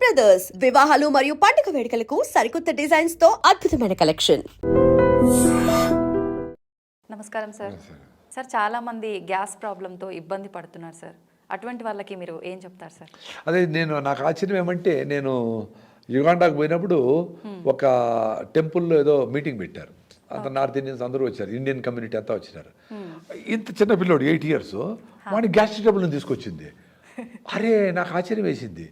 Brothers వివాహాలు మరియు పండుగ వేడుకలకు సరికొత్త డిజైన్స్తో అద్భుతమైన కలెక్షన్ నమస్కారం సార్ సార్ చాలామంది గ్యాస్ ప్రాబ్లంతో ఇబ్బంది పడుతున్నారు సార్ అటువంటి వాళ్ళకి మీరు ఏం చెప్తారు సార్ అదే నేను నాకు ఆశ్చర్యం ఏమంటే నేను యుగాండాకు పోయినప్పుడు ఒక టెంపుల్లో ఏదో మీటింగ్ పెట్టారు. అంత నార్త్ ఇండియన్స్ అందరూ వచ్చారు. ఇండియన్ కమ్యూనిటీ అంతా వచ్చినారు. ఇంత చిన్న పిల్లోడు ఎయిట్ ఇయర్స్ వాడిని గ్యాస్ట్రిక్ ట్రబుల్ని తీసుకొచ్చింది. అరే నాకు ఆశ్చర్యం వేసింది.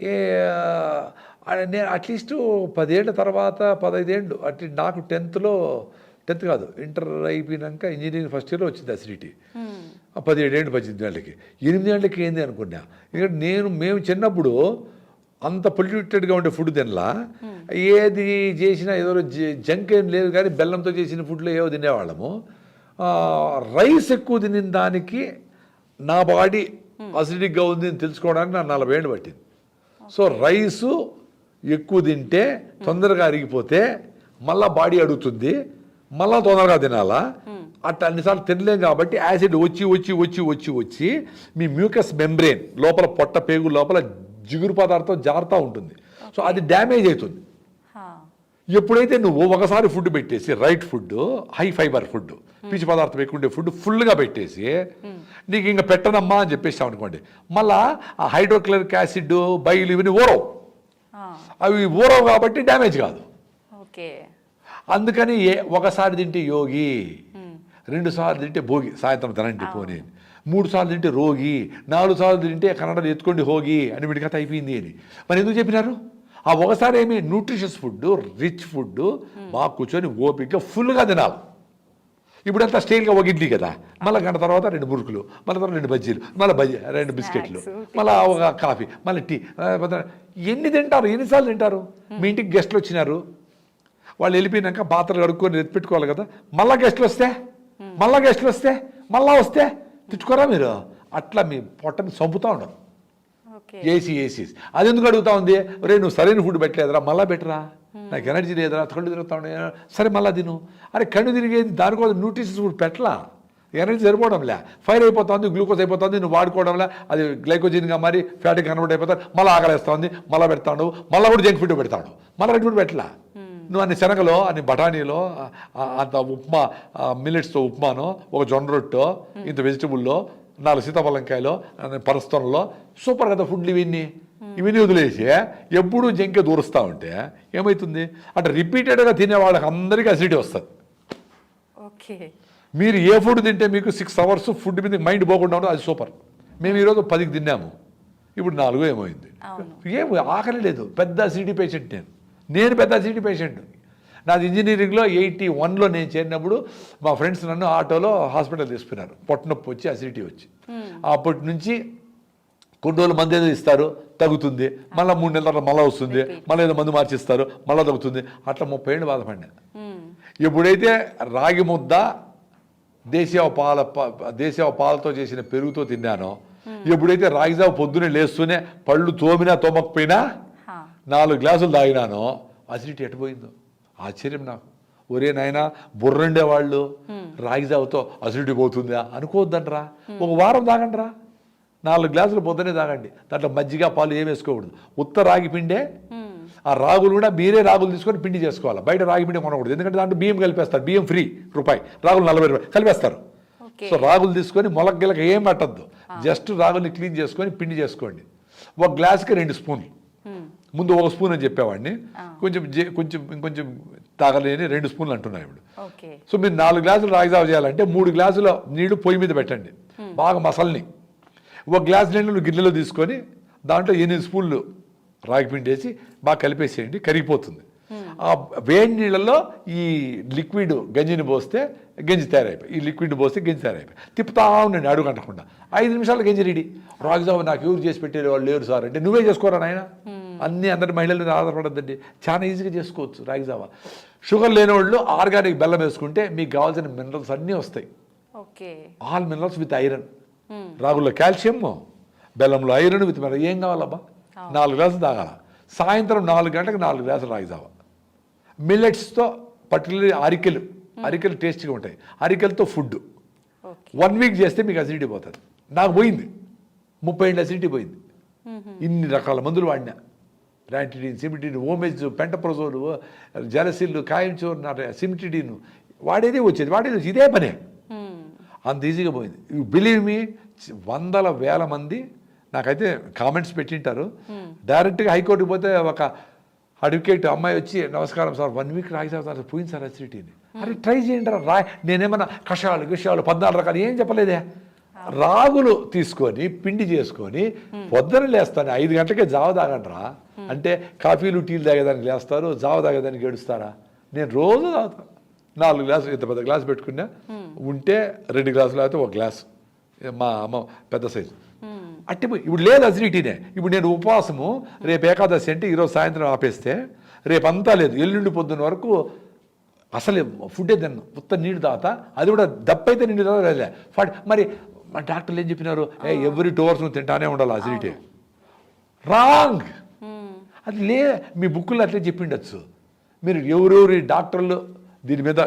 నేను అట్లీస్ట్ పదేళ్ళ తర్వాత పదైదేళ్ళు అట్లీ నాకు టెన్త్లో టెన్త్ కాదు ఇంటర్ అయిపోయినాక ఇంజనీరింగ్ ఫస్ట్ ఇయర్లో వచ్చింది అసిడిటీ పదిహేడేళ్ళు పద్దెనిమిది ఏళ్ళకి. ఎనిమిది ఏళ్ళకి ఏంది అనుకున్నా? ఇక్కడ నేను మేము చిన్నప్పుడు అంత పొల్యూటెడ్గా ఉండే ఫుడ్ తినలా. ఏది చేసినా ఏదో జ- జంక్ ఏం లేదు కానీ బెల్లంతో చేసిన ఫుడ్లో ఏవో తినేవాళ్ళము. రైస్ ఎక్కువ తినిన దానికి నా బాడీ అసిడిక్గా ఉంది అని తెలుసుకోవడానికి నాకు నలభై ఏళ్ళు పట్టింది. సో రైసు ఎక్కువ తింటే తొందరగా అరిగిపోతే మళ్ళా బాడీ అడుగుతుంది మళ్ళా తొందరగా తినాలా? అట్లా అన్నిసార్లు తినలేం కాబట్టి యాసిడ్ వచ్చి వచ్చి వచ్చి వచ్చి వచ్చి మీ మ్యూకస్ మెంబ్రెయిన్ లోపల పొట్ట పేగు లోపల జిగురు పదార్థం జారుతూ ఉంటుంది. సో అది డ్యామేజ్ అవుతుంది. ఎప్పుడైతే నువ్వు ఒకసారి ఫుడ్ పెట్టేసి right food high fibre food పీచు పదార్థం ఎక్కువ ఉండే ఫుడ్ ఫుల్గా పెట్టేసి నీకు ఇంకా పెట్టనమ్మా అని చెప్పేసావు అనుకోండి. మళ్ళా ఆ హైడ్రోక్లోరిక్ యాసిడ్ బైలు ఇవన్నీ ఊరవు. అవి ఊరవు కాబట్టి డ్యామేజ్ కాదు. ఓకే. అందుకని ఏ ఒకసారి తింటే యోగి రెండు సార్లు తింటే భోగి. సాయంత్రం తినండి పోనీ. మూడు సార్లు తింటే రోగి నాలుగు సార్లు తింటే కన్నడలో ఎత్తుకోండి హోగి అని వీడి కథ అయిపోయింది అని. మరి ఎందుకు చెప్పినారు? ఆ ఒకసారి ఏమి న్యూట్రిషియస్ ఫుడ్ రిచ్ ఫుడ్ బాగా కూర్చొని ఓపికగా ఫుల్గా తినాలి. ఇప్పుడంతా స్టైల్గా ఒక ఇడ్లీ కదా. మళ్ళీ గంట తర్వాత రెండు మురుకులు మళ్ళీ తర్వాత రెండు బజ్జీలు మళ్ళీ బజ్జీ రెండు బిస్కెట్లు మళ్ళీ ఒక కాఫీ మళ్ళీ టీ. ఎన్ని తింటారు? ఎన్నిసార్లు తింటారు? మీ ఇంటికి గెస్ట్లు వచ్చినారు. వాళ్ళు వెళ్ళిపోయినాక పాత్రలు కడుక్కొని ఎత్తి పెట్టుకోవాలి కదా. మళ్ళా గెస్ట్లు వస్తే? మళ్ళా గెస్ట్లు వస్తే? మళ్ళా వస్తే? తిట్టుకోరా మీరు? అట్లా మీ పొట్టని చంపుతూ ఓకే. ఏసీ ఏసీ అది ఎందుకు అడుగుతా ఉంది? రే నువ్వు సరైన ఫుడ్ పెట్టలేదురా మళ్ళా పెట్టరా? నాకు ఎనర్జీ లేదురా కళ్ళు తిరుగుతా ఉన్నాయి సరే మళ్ళా తిను. అరే కళ్ళు తిరిగేది దానికోసం న్యూట్రిషన్స్ ఫుడ్ పెట్టలా. ఎనర్జీ సరిపోవడంలే ఫైర్ అయిపోతుంది గ్లూకోజ్ అయిపోతుంది నువ్వు వాడుకోవడంలే అది గ్లైకోజిన్గా మరి ఫ్యాటీ కన్వర్ట్ అయిపోతుంది మళ్ళీ ఆకలేస్తుంది మళ్ళీ పెడతాడు మళ్ళీ కూడా జంక్ ఫుడ్ పెడతాడు. మళ్ళీ రెడ్ ఫుడ్ పెట్టలా. నువ్వు అన్ని శనగలో అన్ని బఠానీలో అంత ఉప్మా మిల్లెట్స్తో ఉప్మాను ఒక జొన్న రొట్టో ఇంత వెజిటబుల్లో నాలుగు సీతాఫలంకాయలు పరస్థంలో సూపర్ కదా ఫుడ్లు ఇవన్నీ. ఇవన్నీ వదిలేసి ఎప్పుడూ జంకే దూరుస్తూ ఉంటే ఏమవుతుంది అంటే రిపీటెడ్గా తినే వాళ్ళకి అందరికీ అసిడిటీ వస్తుంది. ఓకే. మీరు ఏ ఫుడ్ తింటే మీకు సిక్స్ అవర్స్ ఫుడ్ మీద మైండ్ పోకుండా ఉండదు అది సూపర్ మేము ఈరోజు పదికి తిన్నాము ఇప్పుడు నాలుగు ఏమైంది. ఏం ఆకలి లేదు. పెద్ద అసిడిటీ పేషెంట్ నేను. నేను పెద్ద అసిడిటీ పేషెంట్ నాది ఇంజనీరింగ్లో ఎయిటీ వన్లో నేను చేరినప్పుడు మా ఫ్రెండ్స్ నన్ను ఆటోలో హాస్పిటల్ తీసుకున్నారు. పొట్టనొప్పి వచ్చి అసిడిటీ వచ్చి. అప్పటి నుంచి కొన్ని రోజులు మంది ఏదో ఇస్తారు తగ్గుతుంది. మళ్ళీ మూడు నెలల తర్వాత మళ్ళీ వస్తుంది. మళ్ళీ ఏదో మందు మార్చిస్తారు మళ్ళీ తగ్గుతుంది. అట్లా ముప్పై ఏళ్ళు బాధపడినా. ఎప్పుడైతే రాగి ముద్ద దేశీయ పాల దేశీయ పాలతో చేసిన పెరుగుతో తిన్నానో ఎప్పుడైతే రాగిజావ పొద్దునే లేస్తూనే పళ్ళు తోమినా తోమకపోయినా. నాలుగు గ్లాసులు తాగినానో అసిడిటీ ఎట్టుపోయిందో ఆశ్చర్యం నాకు. ఒరే నాయన బుర్రండే వాళ్ళు రాగిజావతో అసిడిటీ పోతుందా? అనుకోవద్దంట్రా. ఒక వారం తాగండిరా. నాలుగు గ్లాసులు పొద్దునే తాగండి. దాంట్లో మజ్జిగ పాలు ఏం వేసుకోకూడదు. ఉత్త రాగి పిండే ఆ రాగులు కూడా మీరే రాగులు తీసుకొని పిండి చేసుకోవాలి. బయట రాగి పిండి కొనకూడదు. ఎందుకంటే దాంట్లో బియ్యం కలిపేస్తారు. బియ్యం ఫ్రీ రూపాయి. రాగులు నలభై రూపాయలు కలిపేస్తారు. సో రాగులు తీసుకొని మొలకగిలక ఏం పట్టద్దు. జస్ట్ రాగుల్ని క్లీన్ చేసుకొని పిండి చేసుకోండి. ఒక గ్లాస్కి రెండు స్పూన్లు. ముందు ఒక స్పూన్ అని చెప్పేవాడిని. కొంచెం కొంచెం ఇంకొంచెం తాగలేని రెండు స్పూన్లు అంటున్నాయి ఇప్పుడు సో మీరు నాలుగు గ్లాసులు రాగి చేయాలంటే మూడు గ్లాసుల నీళ్ళు పొయ్యి మీద పెట్టండి. బాగా మసల్ని. ఒక గ్లాస్ నీళ్ళు గిన్నెలో తీసుకొని దాంట్లో ఎనిమిది స్పూన్లు రాగి పిండి వేసి బాగా కలిపేసేయండి కరిగిపోతుంది. ఆ వేడి నీళ్ళలో ఈ లిక్విడ్ గంజిని పోస్తే గంజి తయారైపోయి ఈ లిక్విడ్ పోస్తే గంజి తయారైపోయి. తిప్పుతా ఉండండి అడుగు అంటకుండా. ఐదు నిమిషాలు గంజి రెడీ. రాగి జావ నాకు ఎవరు చేసి పెట్టే వాళ్ళు లేరు సార్ అంటే నువ్వే చేసుకోరా నాయన? అన్ని అందరి మహిళల మీద ఆధారపడద్దండి. చాలా ఈజీగా చేసుకోవచ్చు రాగి జావ షుగర్ లేని వాళ్ళు ఆర్గానిక్ బెల్లం వేసుకుంటే మీకు కావాల్సిన మినరల్స్ అన్నీ వస్తాయి. Okay. All minerals with iron రాగుల్లో calcium బెల్లంలో ఐరన్ విత్ మినరల్ ఏం కావాలబ్బా? నాలుగు గ్లాసులు తాగాల. సాయంత్రం నాలుగు గంటలకు నాలుగు గ్లాసులు రాగి జావ. మిల్లెట్స్తో పర్టికులర్లీ అరికెలు. అరికెలు టేస్ట్గా ఉంటాయి. అరికెలతో ఫుడ్. వన్ వీక్ చేస్తే మీకు అసిడిటీ పోతుంది. నాకు పోయింది. ముప్పై ఏళ్ళు అసిడిటీ పోయింది. ఇన్ని రకాల మందులు వాడినా. ర్యాంటిడిన్ సిమిటిడిన్ ఓమెజ్ పెంటప్రజోలు జలసిల్లు కాయంచోర్ సిమిటిడిన్ వాడేదే వచ్చేది. వాడేది. ఇదే పనే. అంత ఈజీగా పోయింది. యూ బిలీవ్ మీ వందల వేల మంది నాకైతే కామెంట్స్ పెట్టింటారు. డైరెక్ట్గా హైకోర్టుకి పోతే ఒక అడ్వకేట్ అమ్మాయి వచ్చి నమస్కారం సార్ వన్ వీక్ రాగి సార్ సార్ పోయింది సార్ అసిడిటీని అరే ట్రై చేయండి రా రా నేనేమన్నా కషాయాలు విషయాలు పద్నాలుగు రకాలు ఏం చెప్పలేదే. రాగులు తీసుకొని పిండి చేసుకొని పొద్దున లేస్తాను. ఐదు గంటలకే జావ తాగండ్రా. అంటే కాఫీలు టీలు తాగేదానికి లేస్తారు జావ తాగేదానికి ఏడుస్తారా? నేను రోజు తాగుతాను. నాలుగు గ్లాసులు ఇంత పెద్ద గ్లాస్ పెట్టుకున్నా ఉంటే రెండు గ్లాసులు అయితే ఒక గ్లాస్. మా అమ్మ పెద్ద సైజు. అట్టి పోయి- ఇప్పుడు లేదు అసిడిటీనే ఇప్పుడు నేను ఉపవాసము రేపు ఏకాదశి అంటే ఈరోజు సాయంత్రం ఆపేస్తే రేపు అంతా లేదు. ఎల్లుండి పొద్దున్న వరకు అసలు ఫుడ్డే తిన్నాను ఉత్త నీళ్ళు తాత. అది కూడా దప్పైతే నీళ్ళు తాగలే ఫట్ మరి మా డాక్టర్లు ఏం చెప్పినారు? ఏ ఎవ్రీ టూ అవర్స్ తింటానే ఉండాలి అసిడిటీ రాంగ్. అది లే మీ బుక్కుల్లో అట్లే చెప్పిండొచ్చు. మీరు ఎవరెవరి డాక్టర్లు దీని మీద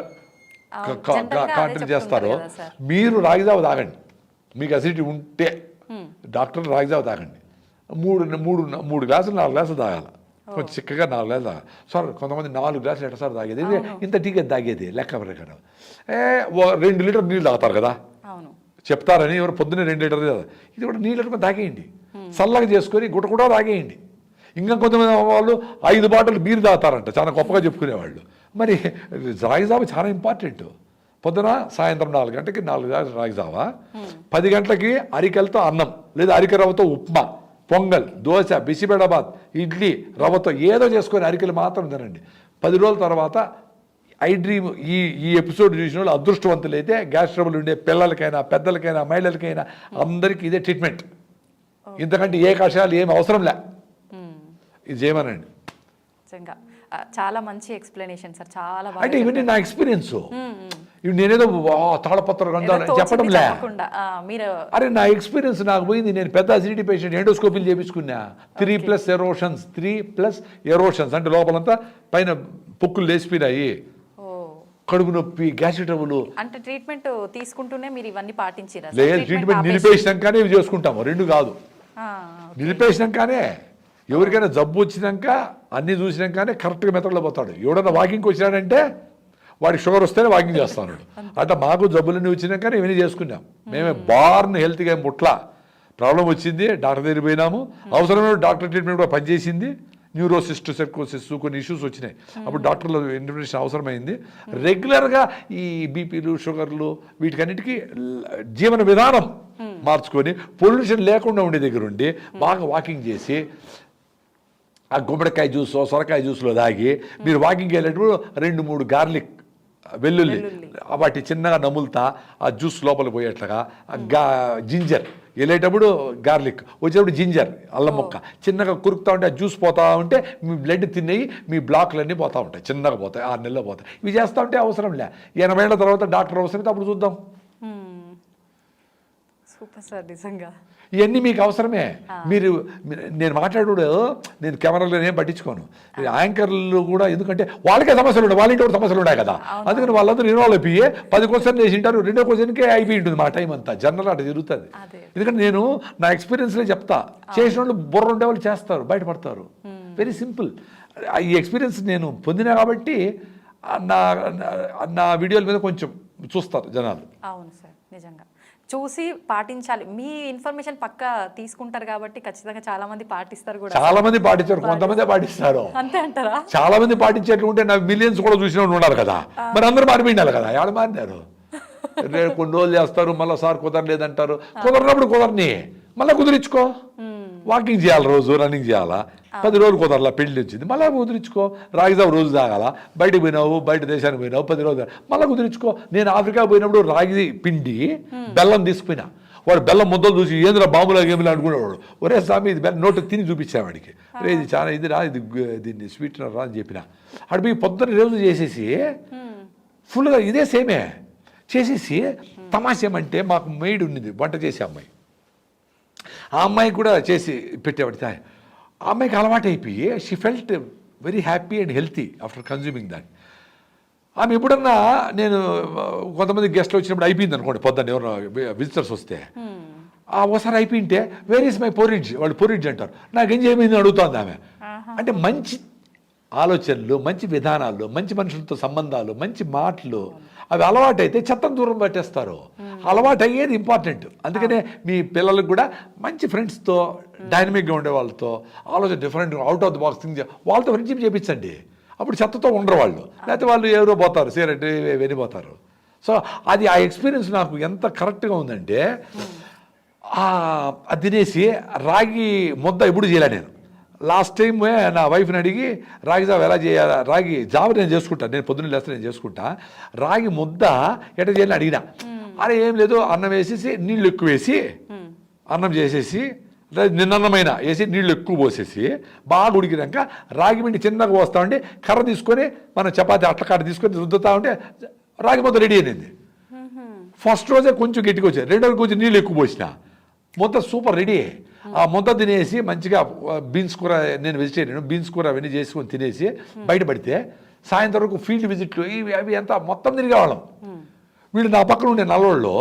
కాంట్రీ చేస్తారో. మీరు రాగిజావ తాగండి. మీకు అసిడిటీ ఉంటే డాక్టర్ రాగిజావ తాగండి. మూడు మూడు మూడు గ్లాసులు నాలుగు గ్లాసులు తాగాలి. కొంచెం చిక్కగా నాలుగు గ్లాసులు తాగాలి. సార్ కొంతమంది నాలుగు గ్లాసులు ఎట్లా సార్ తాగేది? ఇంత టీకే తాగేది లెక్క ప్రకారం. ఏ రెండు లీటర్ నీళ్ళు తాగుతారు కదా? చెప్తారని ఎవరు పొద్దున్నే రెండు లీటర్లు తాగు. ఇది కూడా నీళ్ళు లీటర్ తాగేయండి. చల్లగా చేసుకొని గుట కూడా తాగేయండి. ఇంకా కొంతమంది వాళ్ళు ఐదు బాటలు బీరు తాగుతారంట. చాలా గొప్పగా చెప్పుకునేవాళ్ళు. మరి రాగిజావ చాలా ఇంపార్టెంట్. పొద్దున సాయంత్రం నాలుగు గంటలకి నాలుగు గ్లాసులు రాగిజావ. పది గంటలకి అరికెలతో అన్నం లేదా అరిక రవ్వతో ఉప్మా పొంగల్ దోశ బిసిబెడబాద్ ఇడ్లీ రవ్వతో ఏదో చేసుకొని అరికెలు మాత్రం తినండి. పది రోజుల తర్వాత ఐ డ్రీమ్ ఈ ఈ ఎపిసోడ్ చూసిన వాళ్ళు అదృష్టవంతులైతే గ్యాస్ ట్రబుల్ ఉండే పిల్లలకైనా పెద్దలకైనా మహిళలకైనా అందరికీ ఇదే ట్రీట్మెంట్. ఇంతకంటే ఏ కషాయాలు ఏం అవసరం లే. ఇది చేయమనండి. చాలా మంచి ఎక్స్ప్లెనేషన్ సార్ చాలా అంటే ఇవన్నీ నా ఎక్స్పీరియన్స్ ఇవి నేనేదో తాళపత్ర గంధాలు చెప్పడం లే. మీరు అరే నా ఎక్స్పీరియన్స్ నాకు పోయింది. నేను పెద్ద అసిడిటీ పేషెంట్ ఎండోస్కోపీలు చేపించుకున్నా. Three plus erosions three plus erosions అంటే లోపలంతా పైన పొక్కులు లేచిపోయినాయి. కడుపు నొప్పి గ్యాస్ ట్రబుల్. అంటే ట్రీట్మెంట్ తీసుకుంటూనే మీరు ఇవన్నీ పాటించిరా లేదు ట్రీట్మెంట్ నిలిపేసినాకనే ఇవి చేసుకుంటాము. రెండు కాదు. నిలిపేసినాకనే ఎవరికైనా జబ్బు వచ్చినాక అన్ని చూసినాకనే కరెక్ట్గా మెథడ్లో పోతాడు. ఎవడన్నా వాకింగ్కి వచ్చినాడంటే వాడికి షుగర్ వస్తేనే వాకింగ్ చేస్తాడు అంటే మాకు జబ్బులన్నీ వచ్చినాకనే ఇవన్నీ చేసుకున్నాం. మేమే బార్న్ హెల్త్గా ముట్ల. ప్రాబ్లం వచ్చింది డాక్టర్ దగ్గర పోయినాము. అవసరమైన డాక్టర్ ట్రీట్మెంట్ కూడా పనిచేసింది. న్యూరోసిస్ట్ సెర్కోసిస్ కొన్ని ఇష్యూస్ వచ్చినాయి. అప్పుడు డాక్టర్ల ఇన్ఫర్మేషన్ అవసరమైంది. రెగ్యులర్గా ఈ బీపీలు షుగర్లు వీటికన్నిటికీ జీవన విధానం మార్చుకొని పొల్యూషన్ లేకుండా ఉండే దగ్గర ఉండి బాగా వాకింగ్ చేసి ఆ గుమ్మడికాయ జ్యూస్ సొరకాయ జ్యూస్లో తాగి మీరు వాకింగ్ వెళ్ళేటప్పుడు రెండు మూడు గార్లిక్ వెల్లుల్లి వాటి చిన్నగా నములుతా ఆ జ్యూస్ లోపల పోయేట్లుగా గా జింజర్. వెళ్ళేటప్పుడు గార్లిక్ వచ్చేటప్పుడు జింజర్ అల్లం మొక్క. చిన్నగా కురుకుతా ఉంటే ఆ జ్యూస్ పోతా ఉంటే మీ బ్లడ్ తినేయి మీ బ్లాక్లన్నీ పోతా ఉంటాయి. చిన్నగా పోతాయి ఆరు నెలలు పోతాయి. ఇవి చేస్తూ ఉంటే అవసరం లే. ఎనభై ఏళ్ళ తర్వాత డాక్టర్ అవసరమైతే అప్పుడు చూద్దాం. సూపర్ సార్ నిజంగా. ఇవన్నీ మీకు అవసరమే. మీరు నేను మాట్లాడు నేను కెమెరాలో ఏం పట్టించుకోను యాంకర్లు కూడా ఎందుకంటే వాళ్ళకే సమస్యలు ఉన్నాయి వాళ్ళ ఇంటి సమస్యలు ఉన్నాయి కదా. అందుకని వాళ్ళందరూ ఇన్వాల్వ్ అయిపోయి పది క్వశ్చన్ చేసింటారు రెండో క్వశ్చన్కే అయిపోయి ఉంటుంది మా టైం అంతా. జనరల్ అట్లా తిరుగుతుంది అదే. ఎందుకంటే నేను నా ఎక్స్పీరియన్స్లే చెప్తా. చేసిన వాళ్ళు బుర్ర ఉండే వాళ్ళు చేస్తారు బయటపడతారు. వెరీ సింపుల్ ఈ ఎక్స్పీరియన్స్ నేను పొందినా కాబట్టి నా- నా వీడియోల మీద కొంచెం చూస్తారు జనాలు. అవును సార్ నిజంగా. చూసి పాటించాలి. మీ ఇన్ఫర్మేషన్ పక్క తీసుకుంటారు కాబట్టి ఖచ్చితంగా చాలా మంది పాటిస్తారు కూడా. చాలా మంది పాటించారు కొంతమందే పాటిస్తారు. అంతే అంటారా? చాలా మంది పాటించేట్లు ఉంటే నా మిలియన్స్ కూడా చూసిన ఉన్నారు కదా. మరి అందరూ మారిపోయినారు కదా. ఆడ మారినారు? రేపు కొన్ని రోజులు చేస్తారు మళ్ళీ సార్ కుదరలేదంటారు. కుదరనప్పుడు కుదరని. మళ్ళీ కుదిరించుకో. వాకింగ్ చేయాలి రోజు రన్నింగ్ చేయాలా? పది రోజులు కుదరలా పెళ్ళి వచ్చింది. మళ్ళీ కుదిరించుకో. రాగిజావు రోజు తాగాల? బయటకు పోయినావు బయట దేశానికి పోయినావు పది రోజులు మళ్ళీ కుదిరించుకో. నేను ఆఫ్రికా పోయినప్పుడు రాగి పిండి బెల్లం తీసుకుపోయినా. వాడు బెల్లం ముద్దలు చూసి ఏంద్రా బాంబులా గేమిలా అనుకునేవాడు ఒరే స్వామి ఇది బెల్లం నోట్ తిని చూపించా వాడికి. ఒరే ఇది చాలా ఇది రా ఇది దీన్ని స్వీట్నర్ రా అని చెప్పిన. అటు పోయి పొద్దున్న రోజు చేసేసి ఫుల్గా ఇదే సేమే. చేసేసి తమాష ఏమంటే మాకు మెయిడ్ ఉన్నది వంట చేసే అమ్మాయి. ఆ అమ్మాయికి కూడా చేసి పెట్టేవాడి ఆ అమ్మాయికి అలవాటు అయిపోయి she felt very happy and healthy after consuming that ఆమె ఎప్పుడన్నా నేను కొంతమంది గెస్ట్లు వచ్చినప్పుడు అయిపోయింది అనుకోండి పొద్దున్న ఎవరు విజిటర్స్ వస్తే. ఆ ఒకసారి అయిపోయింటే వేర్ ఈస్ మై పొరిడ్జ్ వాళ్ళు పొరిడ్జ్ అంటారు. నాకు ఏం చేయమైంది అడుగుతోంది ఆమె. అంటే మంచి ఆలోచనలు మంచి విధానాలు మంచి మనుషులతో సంబంధాలు మంచి మాటలు అవి అలవాటైతే చెత్తను దూరం పట్టేస్తారు. అలవాటు అయ్యేది ఇంపార్టెంట్. అందుకనే మీ పిల్లలకు కూడా మంచి ఫ్రెండ్స్తో డైనమిక్గా ఉండే వాళ్ళతో ఆలోచన different out of the box thing వాళ్ళతో ఫ్రెండ్షిప్ చేపించండి అప్పుడు చెత్తతో ఉండరు వాళ్ళు. లేకపోతే వాళ్ళు ఎవరో పోతారు సిగరెట్ వెళ్ళిపోతారు. సో అది ఆ ఎక్స్పీరియన్స్ నాకు ఎంత కరెక్ట్గా ఉందంటే అది తినేసి రాగి ముద్ద ఎప్పుడు చేయలే నేను. లాస్ట్ టైం నా వైఫ్ని అడిగి రాగి జావ ఎలా చేయాలి? రాగి జావ నేను చేసుకుంటా. నేను పొద్దున్న లేస్తే నేను చేసుకుంటా. రాగి ముద్ద ఎట్లా చేయాలని అడిగినా. అరే ఏం లేదు. అన్నం వేసేసి నీళ్ళు ఎక్కువ వేసి అన్నం చేసేసి లేదా నిన్నన్నమైన వేసి నీళ్ళు ఎక్కువ పోసేసి బాగా ఉడికినాక రాగి పిండి చిన్నగా పోస్తా ఉంటే కర్ర తీసుకొని మనం చపాతి అట్లకాడ తీసుకొని రుద్దుతా ఉంటే రాగి ముద్ద రెడీ అయినది. ఫస్ట్ రోజే కొంచెం గట్టిగా వచ్చాయి. రెండో రోజు కొంచెం నీళ్ళు ఎక్కువ పోసిన. ముద్ద సూపర్ రెడీ ఆ ముద్ద తినేసి మంచిగా బీన్స్ కూర నేను వెజిటేరియన్ బీన్స్ కూర అవన్నీ చేసుకొని తినేసి బయటపడితే సాయంత్రం వరకు ఫీల్డ్ విజిట్లు ఇవి అవి అంతా మొత్తం తిరిగేవాళ్ళం. వీళ్ళు నా పక్కన ఉండే నల్లోళ్ళు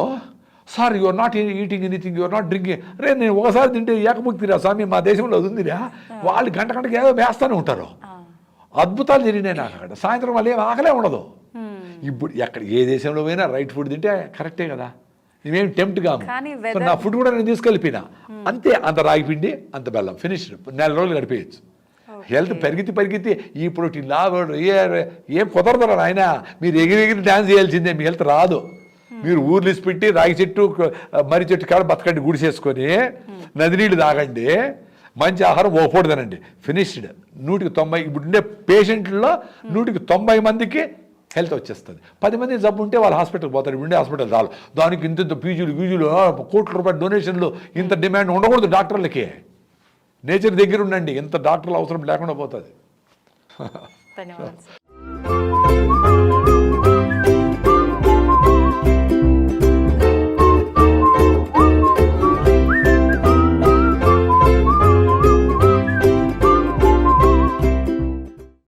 sir your not eating anything your not drinking రే నేను ఒకసారి తింటే ఏకముక్తిరా స్వామి మా దేశంలో ఉందిరా. వాళ్ళు గంట గంటకి ఏదో వేస్తూనే ఉంటారు. అద్భుతాలు జరిగినాయి నాకు అక్కడ. సాయంత్రం వాళ్ళు ఏం ఆకలే ఉండదు. ఇప్పుడు ఎక్కడ ఏ దేశంలో పోయినా రైట్ ఫుడ్ తింటే కరెక్టే కదా. నేనేం టెంప్ట్ కాము నా ఫుడ్ కూడా నేను తీసుకెళ్ళిపోయినా. అంతే అంత రాగి పిండి అంత బెల్లం. ఫినిష్డ్ నెల రోజులు గడిపేయచ్చు. హెల్త్ పెరిగితే పెరిగితే ఈ ప్రోటీన్ లాభం ఏ ఏం కుదరదు ఆయన మీరు ఎగిరి ఎగిరి డ్యాన్స్ చేయాల్సిందే మీ హెల్త్ రాదు. మీరు ఊర్లు పెట్టి రాగి చెట్టు మర్రి చెట్టు కాడ బతకండి గుడిసేసుకొని నది నీళ్ళు తాగండి మంచి ఆహారం ఓ పూట తినండి. ఫినిష్డ్ నూటికి తొంభై ఇప్పుడు ఉండే పేషెంట్లో నూటికి తొంభై మందికి హెల్త్ వచ్చేస్తుంది. పది మంది జబ్బు ఉంటే వాళ్ళు హాస్పిటల్కి పోతారు. ఉండే హాస్పిటల్ రాలు దానికి ఇంత ఇంత పీజీలు గీజులు ఆ, కోట్ల రూపాయల డొనేషన్లు ఇంత డిమాండ్ ఉండకూడదు డాక్టర్లకి. నేచర్ దగ్గర ఉండండి. ఇంత డాక్టర్లు అవసరం లేకుండా పోతుంది. ధన్యవాదాలు సార్.